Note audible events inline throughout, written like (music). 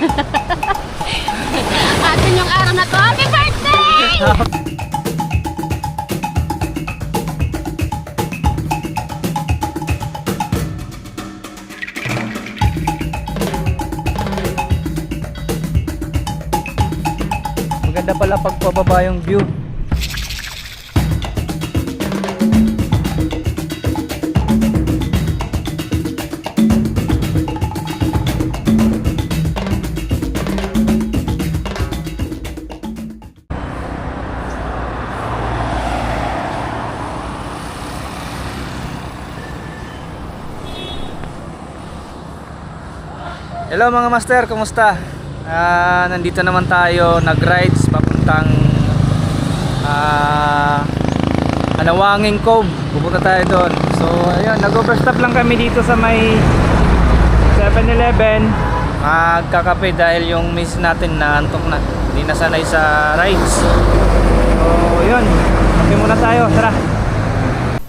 (laughs) Atin yung araw na to. Happy birthday! (laughs) Maganda pala pagpababa yung view. Hello mga master, kumusta? Ah, nandito naman tayo nag-rides papuntang ah Anawanging Cove. Pupunta tayo doon. So, ayun, nag-overstop lang kami dito sa may 7-Eleven. Magkakape dahil yung miss natin na antok na. Hindi na sanay sa rides. So, yun. Kape muna tayo. Tara.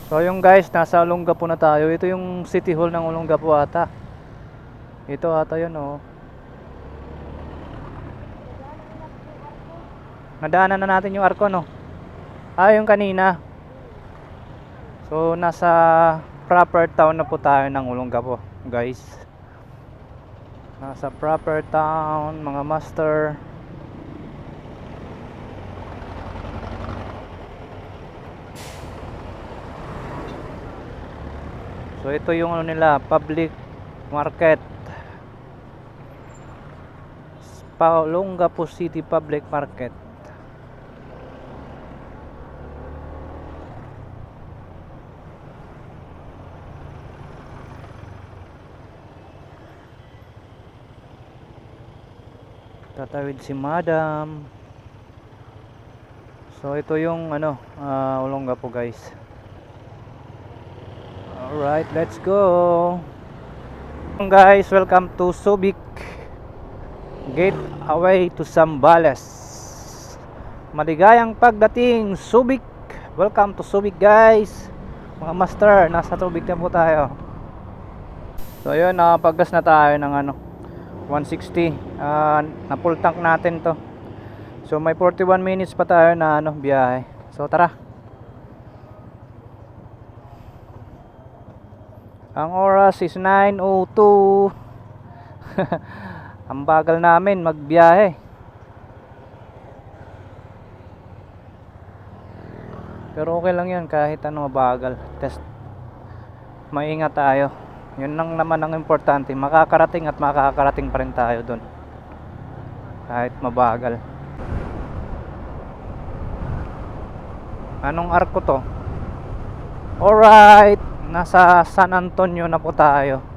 So, yung guys, nasa Olongapo na tayo. Ito yung City Hall ng Olongapo ata. Ito ata yun oh. Nadaanan na natin yung arko no. Ah, yung kanina. So nasa proper town na po tayo ng Olongapo, guys. Nasa proper town, mga master. So ito yung ano nila, public market. Olongapo City Public Market. Tatawid si Madam. So ito yung ano, uh, Olongapo guys. Alright, let's go. Guys, welcome to Subic. Gate away to Sambales. Maligayang pagdating Subic. Welcome to Subic guys. Mga master, nasa tubig na po tayo. So yun, nakapaggas na tayo ng ano 160. Ah, na full tank natin to. So may 41 minutes pa tayo na ano biyahe. So tara. Ang oras is 9:02. (laughs) Ang bagal namin magbiyahe. Pero okay lang 'yan kahit ano mabagal. Test maingat tayo. Yun lang naman ang importante. Makakarating at makakarating pa rin tayo doon. Kahit mabagal. Anong arko to? Alright. Nasa San Antonio na po tayo.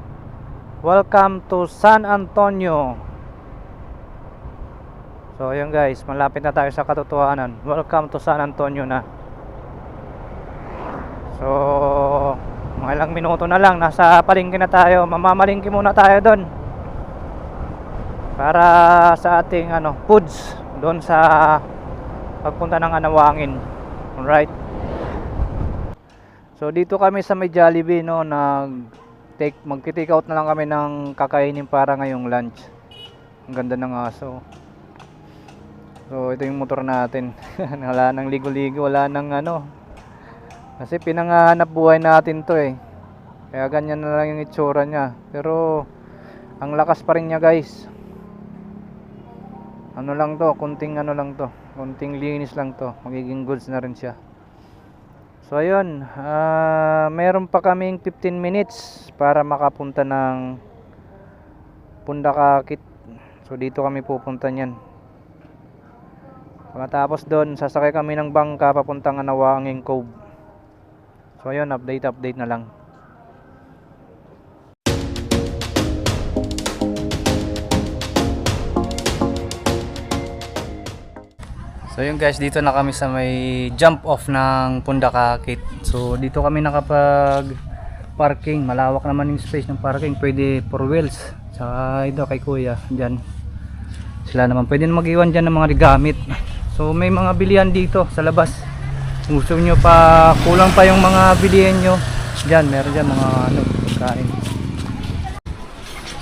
Welcome to San Antonio. So ayun guys, malapit na tayo sa katotohanan. Welcome to San Antonio na. So mga ilang minuto na lang nasa palengke na tayo. Mamamalingki muna tayo doon. Para sa ating ano, foods doon sa pagpunta ng Anawangin. Alright. So dito kami sa may Jollibee no nag take magti-take out na lang kami ng kakainin para ngayong lunch. Ang ganda ng aso. So ito yung motor natin. (laughs) wala nang ligo-ligo, wala nang ano. Kasi pinangahanap buhay natin 'to eh. Kaya ganyan na lang yung itsura niya. Pero ang lakas pa rin niya, guys. Ano lang 'to, kunting ano lang 'to. Kunting linis lang 'to. Magiging goods na rin siya. So ayun, ah meron pa kaming 15 minutes para makapunta ng Pundakakit. So dito kami pupunta niyan. Pagkatapos doon, sasakay kami ng bangka papuntang Anawanging Cove. So ayun, update update na lang. So yun guys, dito na kami sa may jump off ng Pundakakit. So dito kami nakapag parking. Malawak naman yung space ng parking. Pwede four wheels. Saka ito kay kuya, dyan. Sila naman pwede na mag-iwan dyan ng mga gamit. So may mga bilihan dito sa labas. Kung Gusto nyo pa, kulang pa yung mga bilihan nyo. Dyan, meron dyan mga ano, pagkain.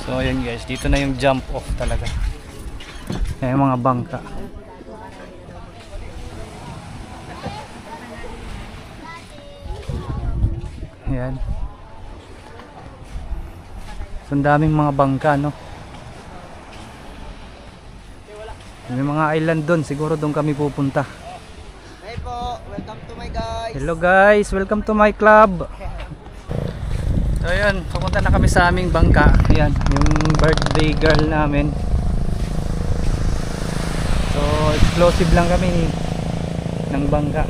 So ayan guys, dito na yung jump off talaga. Ayan mga bangka. Ayan. So, ang daming mga bangka, no? May mga island doon. Siguro doon kami pupunta. Hey po, welcome to my guys. Hello guys, welcome to my club. So ayun, pumunta na kami sa aming bangka. Ayan, yung birthday girl namin. So explosive lang kami ng bangka.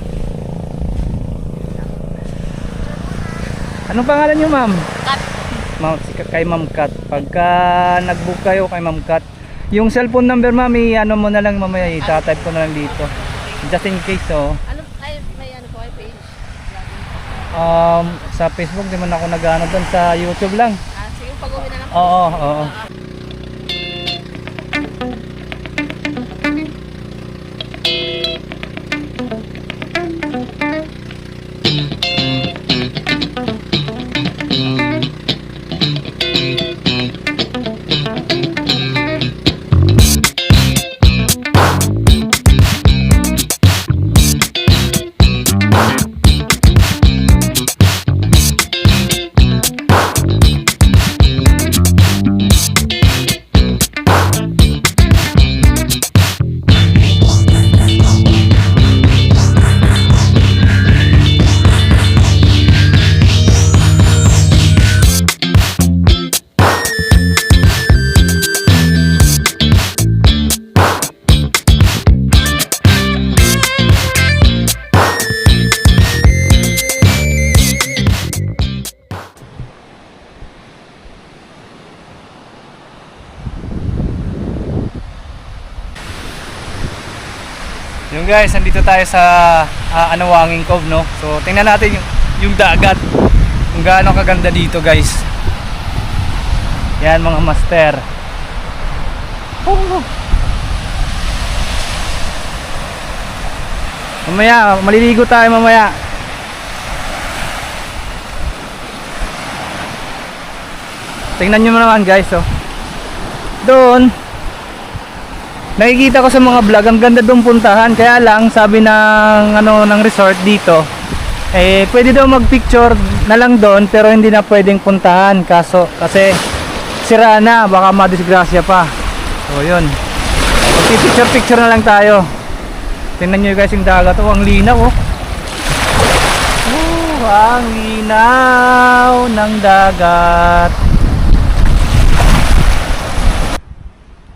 Anong pangalan niyo, ma'am? Kat. Ma'am, si kay Ma'am Kat. Pagka nag-book kayo kay Ma'am Kat, yung cellphone number ma'am, i-ano mo na lang mamaya, itatype ko na lang dito. Just in case, oh. Ano, ay, may ano po, ay page. Um, sa Facebook, di man ako nag-ano doon. Sa YouTube lang. Ah, sige, pag-uwi na lang po. Oo, oo. Guys, nandito tayo sa uh, Anawanging Cove, no? So, tingnan natin yung, yung dagat. Kung gaano kaganda dito, guys. Yan, mga master. Oh. Mamaya, maliligo tayo mamaya. Tingnan nyo naman guys, oh. Doon, nakikita ko sa mga vlog, ang ganda doon puntahan. Kaya lang, sabi ng, ano, ng resort dito, eh, pwede daw mag-picture na lang doon, pero hindi na pwedeng puntahan. Kaso, kasi, sira na, baka madisgrasya pa. So, yun. Picture-picture na lang tayo. Tingnan nyo guys yung dagat. Oh, ang linaw, oh. Oh, ang linaw ng dagat.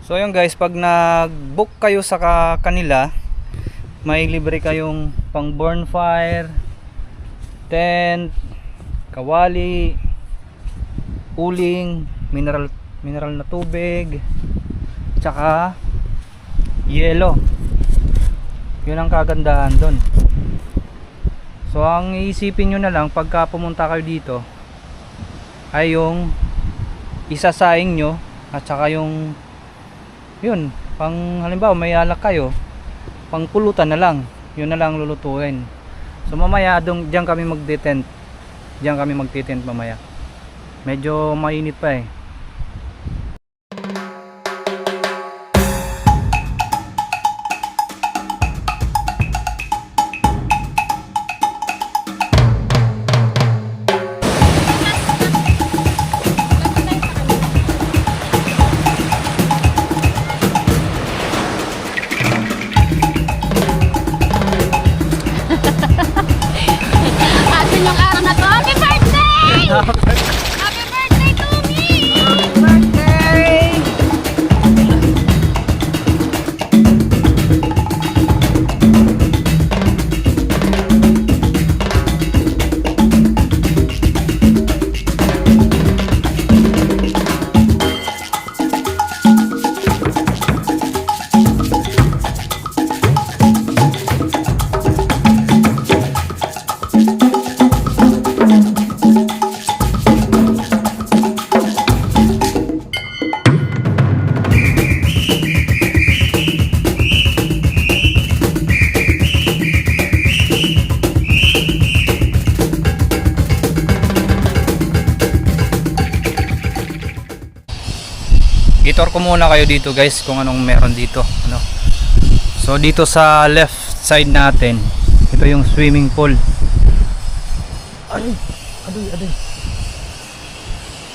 So yun guys, pag nag-book kayo sa ka- kanila, may libre kayong pang bonfire, tent, kawali, uling, mineral mineral na tubig, tsaka yelo. Yun ang kagandahan doon. So ang iisipin nyo na lang pagka pumunta kayo dito ay yung isasaing nyo at saka yung yun, pang halimbawa may alak kayo, pang pulutan na lang. Yun na lang lulutuin. So mamaya dong diyan kami magdetent. Diyan kami magtitent mamaya. Medyo mainit pa eh. Muna kayo dito guys kung anong meron dito. Ano. So dito sa left side natin, ito yung swimming pool. Adoy, adoy, adoy.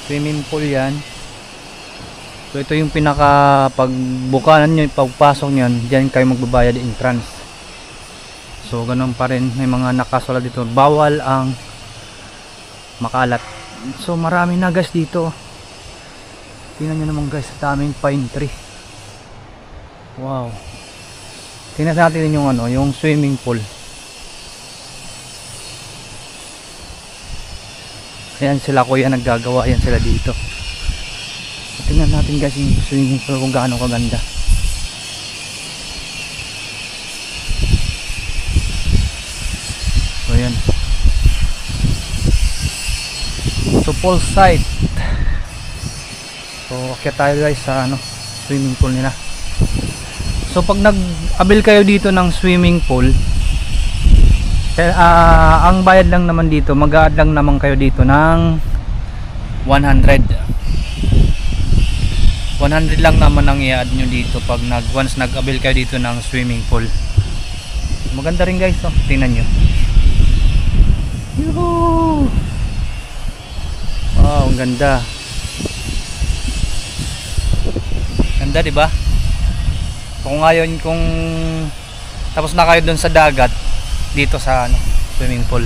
Swimming pool yan. So ito yung pinaka pagbukanan nyo, pagpasok nyo, diyan kayo magbabayad entrance. So ganun pa rin, may mga nakasulat dito, bawal ang makalat. So marami na guys dito. Tingnan nyo naman guys, daming pine tree. Wow. Tingnan natin yung ano, yung swimming pool. Ayan sila kuya naggagawa, yan sila dito. Tingnan natin guys yung swimming pool kung gaano kaganda. So yan. So full site. So akyat tayo guys sa ano, swimming pool nila. So pag nag-abil kayo dito ng swimming pool, ah, ang bayad lang naman dito, mag-add lang naman kayo dito ng 100. 100 lang naman ang i-add nyo dito pag nag once nag-abil kayo dito ng swimming pool. Maganda rin guys, oh. tingnan nyo. Yuhuu! Wow, ang ganda. Ganda, di ba? Kung ngayon kung tapos na kayo doon sa dagat dito sa ano, swimming pool.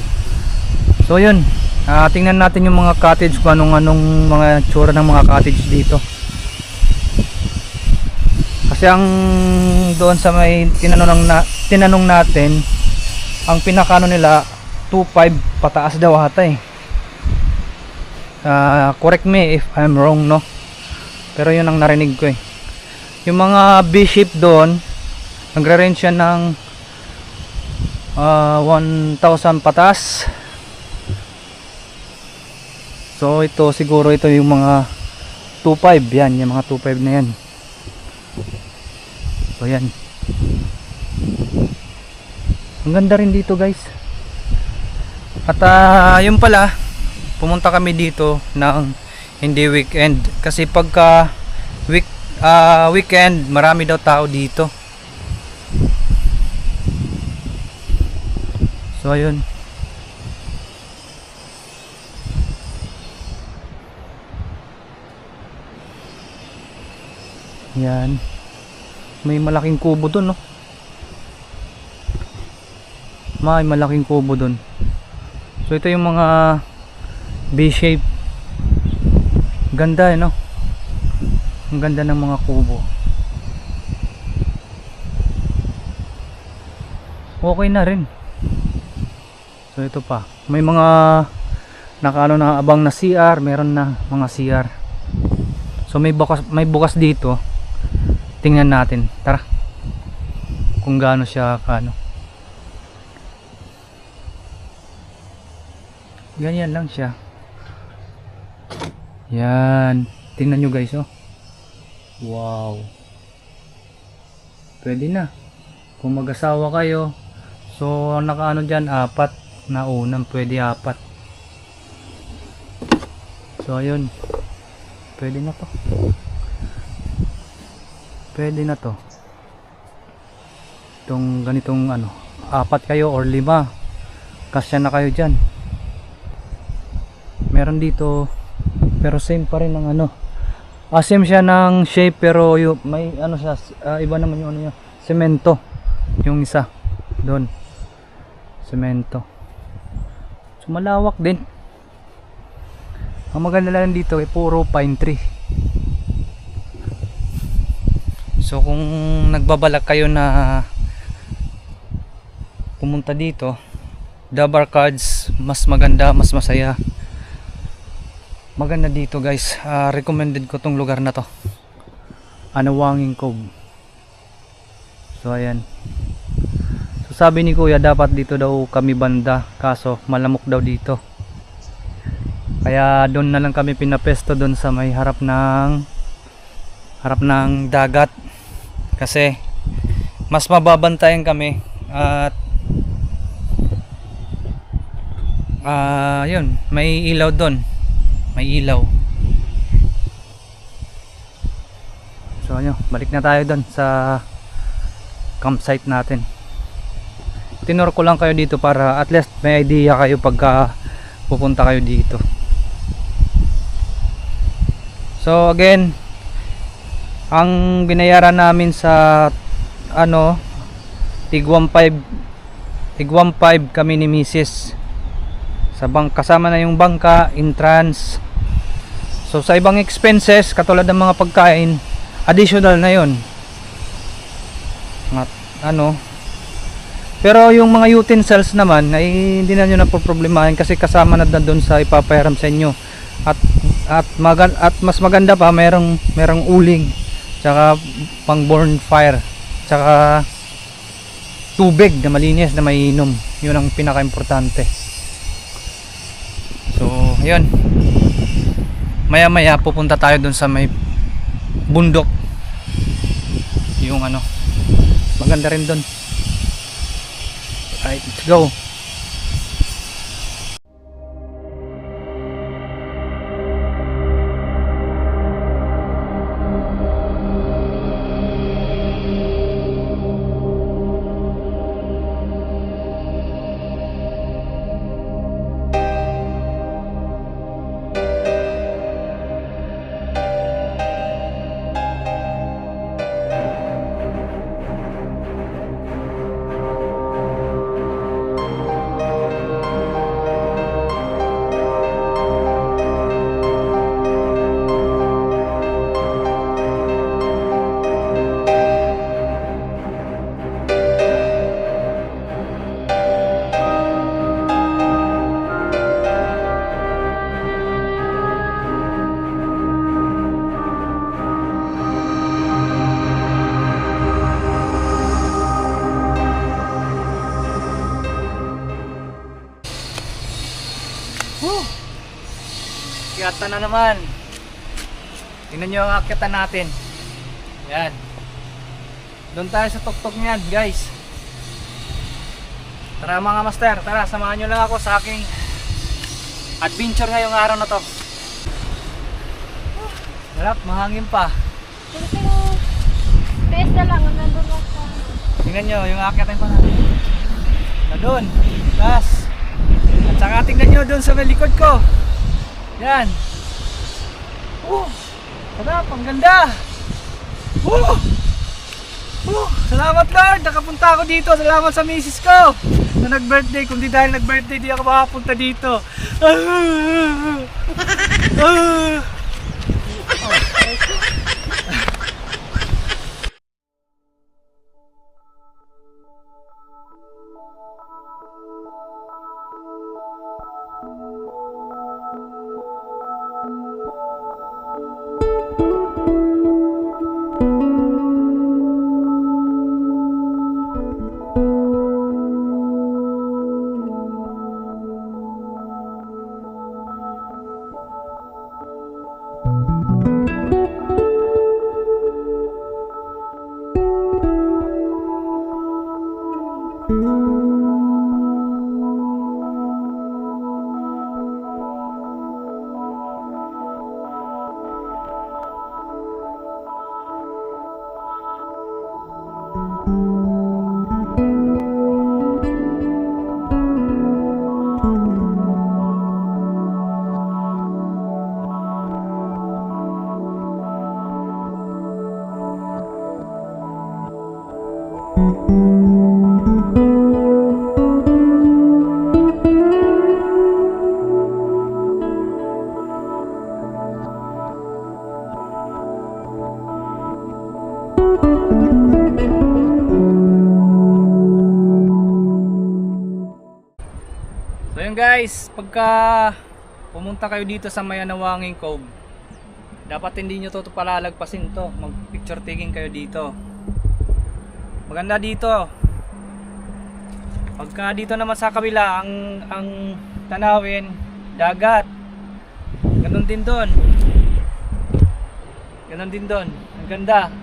So yun, ah, tingnan natin yung mga cottage kung anong anong mga tsura ng mga cottage dito. Kasi ang doon sa may tinanong na tinanong natin, ang pinakano nila 2.5 pataas daw ata eh. Ah, correct me if I'm wrong no. Pero yun ang narinig ko eh. Yung mga B-shape doon, nagre-range yan ng ah, 1,000 patas. So ito siguro ito yung mga 2.5 yan, yung mga 2.5 na yan. So yan. Ang ganda rin dito guys. At ah, yun pala, pumunta kami dito ng hindi weekend kasi pagka week ah, weekend marami daw tao dito. So ayun. Yan. May malaking kubo doon, no? May malaking kubo doon. So ito yung mga B-shape. Ganda eh, no? Ang ganda ng mga kubo. Okay na rin. So ito pa. May mga nakaano na abang na CR, meron na mga CR. So may bukas may bukas dito. Tingnan natin. Tara. Kung gaano siya kaano. Ganyan lang siya. Yan. Tingnan nyo guys, oh. Wow. Pwede na. Kung mag-asawa kayo, so nakaano dyan, apat na unang, pwede apat. So ayun. Pwede na to. Pwede na to. Itong ganitong ano, apat kayo or lima. Kasya na kayo dyan. Meron dito pero same pa rin ang ano. Ah, same siya ng shape pero yung, may ano siya ah, iba naman yung ano niya semento. Yung isa doon semento. So malawak din. Ang maganda lang dito ay puro pine tree. So kung nagbabalak kayo na pumunta dito Dabar cards mas maganda mas masaya maganda dito guys. Ah, recommended ko tong lugar na to. Anawanging Cove. So ayan. So sabi ni kuya dapat dito daw kami banda. Kaso malamok daw dito. Kaya doon na lang kami pinapesto doon sa may harap ng harap ng dagat. Kasi mas mababantayan kami at ah yun may ilaw doon may ilaw So ano, balik na tayo doon sa campsite natin. Tinur ko lang kayo dito para at least may idea kayo pagka pupunta kayo dito. So again, ang binayaran namin sa ano, tig 1.5 tig 1.5 kami ni Mrs. Sa bang kasama na yung bangka, entrance. So sa ibang expenses katulad ng mga pagkain, additional na 'yon. Mga ano, pero yung mga utensils naman ay hindi na nyo na problemahin kasi kasama na doon sa ipapahiram sa inyo. At at magan at mas maganda pa merong merong uling tsaka pang bonfire tsaka tubig na malinis na mainom. Yun ang pinaka-importante. So, ayun. Maya-maya pupunta tayo doon sa may bundok. Yung ano, maganda rin doon. Alright, let's go. Naman. Tingnan nyo ang akyatan natin. Yan. Doon tayo sa tuktok niyan, guys. Tara mga master, tara samahan nyo lang ako sa aking adventure ngayong araw na to. Harap, mahangin pa. Space na lang, nandun lang sa... Tingnan nyo, yung akyatan pa natin. Na doon, taas. At saka tingnan nyo doon sa may likod ko. Yan. Oh, sarap, ang ganda. Oh, oh, salamat Lord, nakapunta ako dito. Salamat sa misis ko na nag-birthday. Kung di dahil nag-birthday, di ako makapunta dito. Ah, ah. So guys, pagka pumunta kayo dito sa Mayanawanging Cove, dapat hindi nyo to palalagpasin to. Mag picture taking kayo dito. Maganda dito. Pagka dito naman sa kabila, ang, ang tanawin, dagat. Ganon din doon. Ganon din doon. Ang ganda.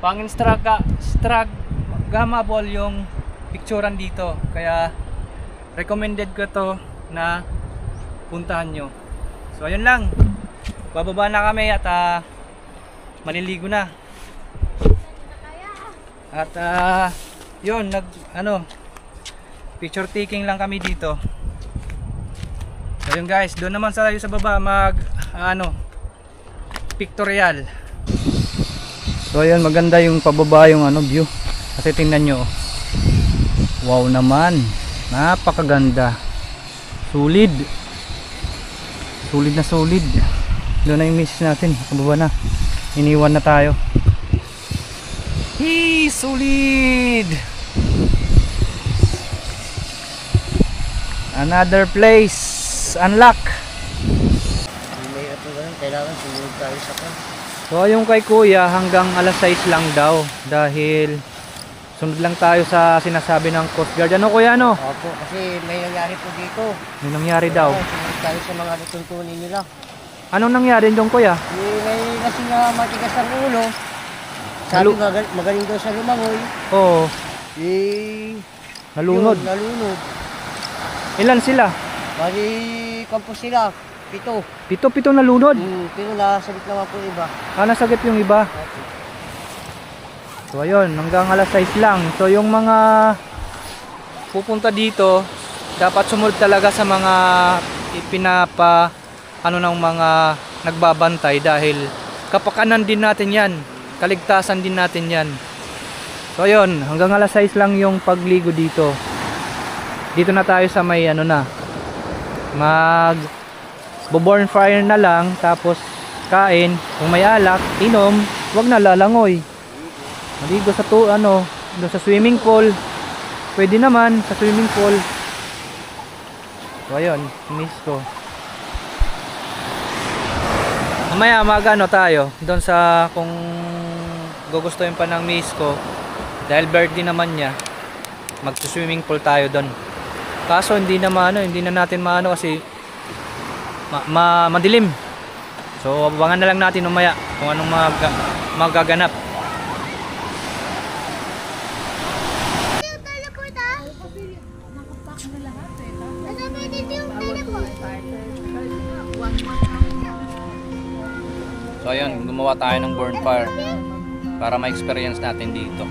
Pangin straga, strag, gamable yung picturean dito. Kaya recommended ko to na puntahan nyo. So ayun lang. Bababa na kami at ah, maliligo na. At ah, yun, nag ano, picture taking lang kami dito. So yun guys, doon naman sa sa baba mag ano pictorial. So ayun, maganda yung pababa yung ano view. Kasi tingnan nyo. oh. Wow naman. Napakaganda. Solid. Solid na solid. Doon na yung miss natin. Pababa na. Iniwan na tayo. Hey, solid. Another place. Unlock. Kailangan sumunod tayo sa kan. So yung kay kuya hanggang alas 6 lang daw dahil sunod lang tayo sa sinasabi ng Coast Guard. Ano kuya ano? Opo, kasi may nangyari po dito. May nangyari daw. Oo, Sumunod tayo sa mga tuntunin nila. Anong nangyari doon kuya? May, may lasing na matigas ang ulo. Sabi Nalu- magal- magaling daw sa lumangoy. Oo, Eh, nalunod. Yun, nalunod. Ilan sila? Bali, kampo sila. Pito. Pito-pito nalunod. Hmm, pero nasabit naman po iba. Ah, nasagip yung iba. So ayun, hanggang alas 6 lang. So yung mga pupunta dito, dapat sumunod talaga sa mga ipinapa ano ng mga nagbabantay dahil kapakanan din natin 'yan. Kaligtasan din natin 'yan. So ayun, hanggang alas 6 lang yung pagligo dito. Dito na tayo sa may ano na. Mag bo-born fire na lang tapos kain, kung may alak, inom, wag na lalangoy. Maligo sa to, ano, doon sa swimming pool. Pwede naman sa swimming pool. So ayun, miss ko. Mamaya magano tayo doon sa kung gugustuhin pa ng miss ko dahil birthday naman niya magsa-swimming pool tayo doon. Kaso hindi na maano, hindi na natin maano kasi ma, ma- madilim. So abangan na lang natin umaya kung anong mag magaganap. Yung teleport ah. Nakapack na lahat eh. Dito yung teleport? So ayun, gumawa tayo ng burn fire para ma-experience natin dito.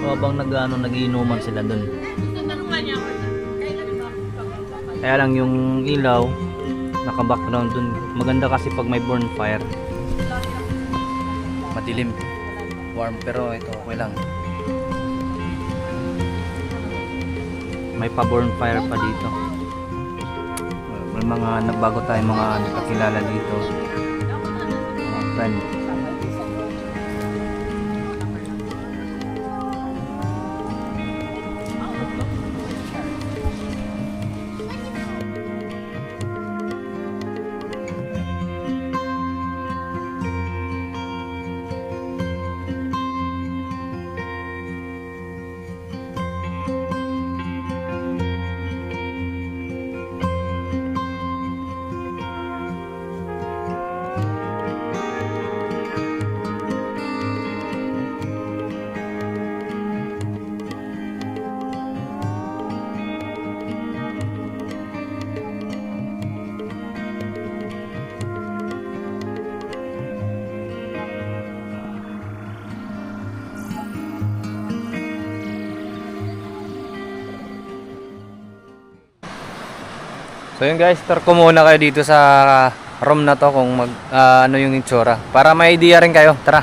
So habang nag-ano, nagiinuman sila doon. Kaya lang yung ilaw naka-background dun. Maganda kasi pag may burn fire. Madilim. Warm pero ito okay lang. May pa-burn fire pa dito. May mga nagbago tayo mga nakakilala dito. Mga friend. So yun guys, tour ko muna kayo dito sa room na to kung mag, ah, ano yung itsura. Para may idea rin kayo. Tara.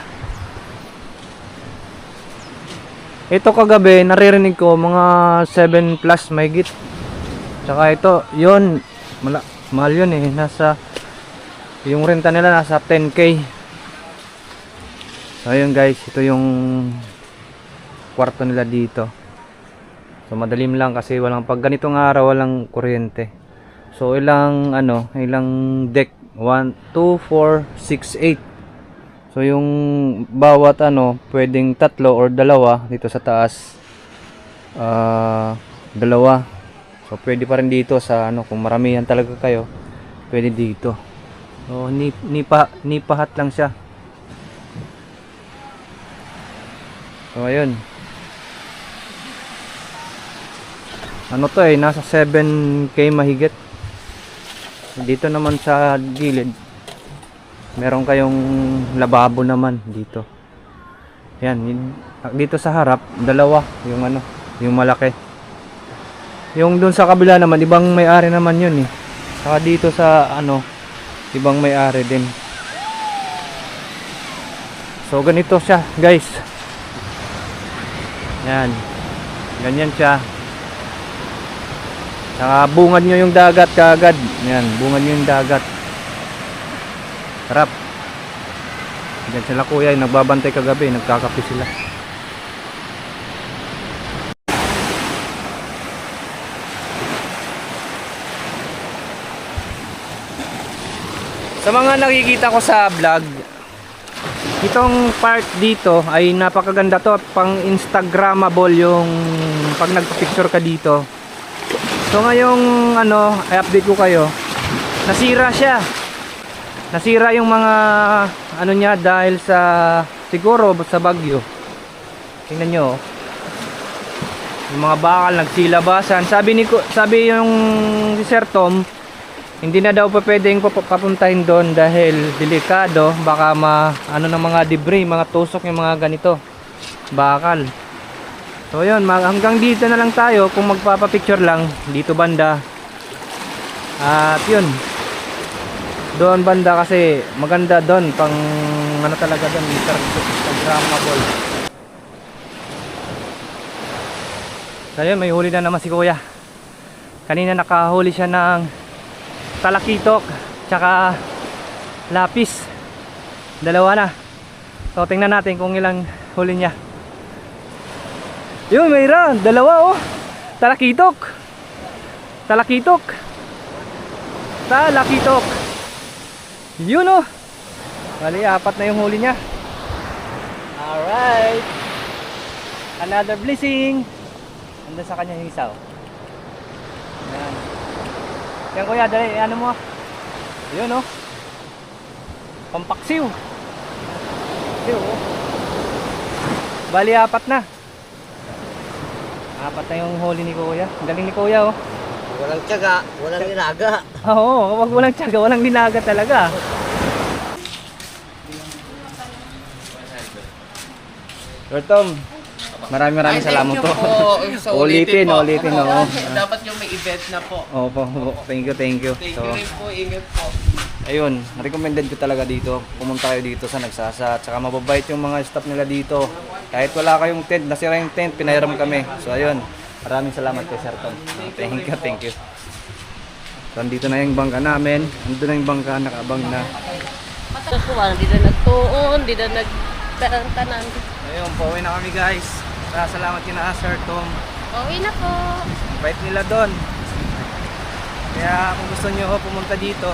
Ito kagabi, naririnig ko mga 7 plus may git. Tsaka ito, yun, mala, mahal yun eh. Nasa, yung renta nila nasa 10k. So yun guys, ito yung kwarto nila dito. So madalim lang kasi walang pag ganitong araw walang kuryente. So ilang ano, ilang deck 1 2 4 6 8. So yung bawat ano, pwedeng tatlo or dalawa dito sa taas. Ah, dalawa. So pwede pa rin dito sa ano kung maramihan talaga kayo, pwede dito. So ni nipa nipahat lang siya. So ayun. Ano to eh, nasa 7k mahigit. Dito naman sa gilid. Meron kayong lababo naman dito. Yan, yun- dito sa harap, dalawa yung ano, yung malaki. Yung dun sa kabila naman, ibang may-ari naman yun eh. Saka dito sa ano, ibang may-ari din. So ganito siya, guys. Yan. Ganyan siya. Saka bungad nyo yung dagat kaagad. Yan, bungad nyo yung dagat. Harap. Yan sila kuya, nagbabantay kagabi, nagkakape sila. Sa mga nakikita ko sa vlog, itong part dito ay napakaganda to pang instagramable yung pag nagpa-picture ka dito. So ngayong ano, i-update ko kayo. Nasira siya. Nasira yung mga ano niya dahil sa siguro sa bagyo. Tingnan nyo. oh. Yung mga bakal nagsilabasan. Sabi ni sabi yung si Sir Tom, hindi na daw pa pwedeng pap- papuntahin doon dahil delikado, baka ma ano ng mga debris, mga tusok yung mga ganito. Bakal. So yun, hanggang dito na lang tayo kung magpapapicture lang dito banda. At yun. Doon banda kasi maganda doon pang ano talaga doon Instagramable. So yun, may huli na naman si Kuya. Kanina nakahuli siya ng talakitok tsaka lapis. Dalawa na. So tingnan natin kung ilang huli niya. Yun, mayroon. Dalawa oh. Talakitok. Talakitok. Talakitok. Yun oh. Bali, apat na yung huli niya. Alright. Another blessing. Ando sa kanya yung isaw. Yan. Yan kuya, dali, ano mo? Yun oh. Pampaksiw. Pampaksiw oh. Bali, apat na. Apat na yung huli ni kuya. Ang Galing ni kuya oh. Walang tiyaga, walang inaga. Oo, wag walang tiyaga, walang dinaga talaga. Sir Tom, maraming maraming salamat po. po. (laughs) Sa ulitin, po. ulitin, oo. (laughs) Dapat yung may event na po. Opo, opo. thank you, thank you. Thank So, you rin po. Ingat po. Ayun, recommended ko talaga dito. Pumunta kayo dito sa Nagsasa. Tsaka mababait yung mga staff nila dito. Kahit wala kayong tent, nasira yung tent, pinahiram kami. So ayun, maraming salamat kay Sir Tom. Thank you, thank you. So andito na yung bangka namin. Andito na yung bangka, nakabang na. Kasuwan, di na nagtuon, di na nagtanan. Ayun, pauwi na kami guys. Salamat kina Sir Tom. Pauwi na po. Bait nila doon. Kaya kung gusto nyo pumunta dito,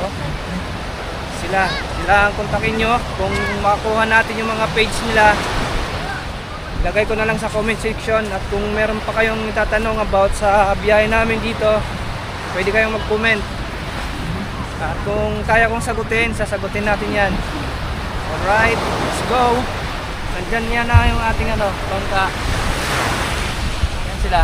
sila, sila ang kontakin nyo. Kung makuha natin yung mga page nila, lagay ko na lang sa comment section. At kung meron pa kayong tatanong about sa biyahe namin dito, pwede kayong mag-comment. At kung kaya kong sagutin, sasagutin natin yan. Alright, let's go. Nandyan yan na yung ating ano, bangka. Yan sila.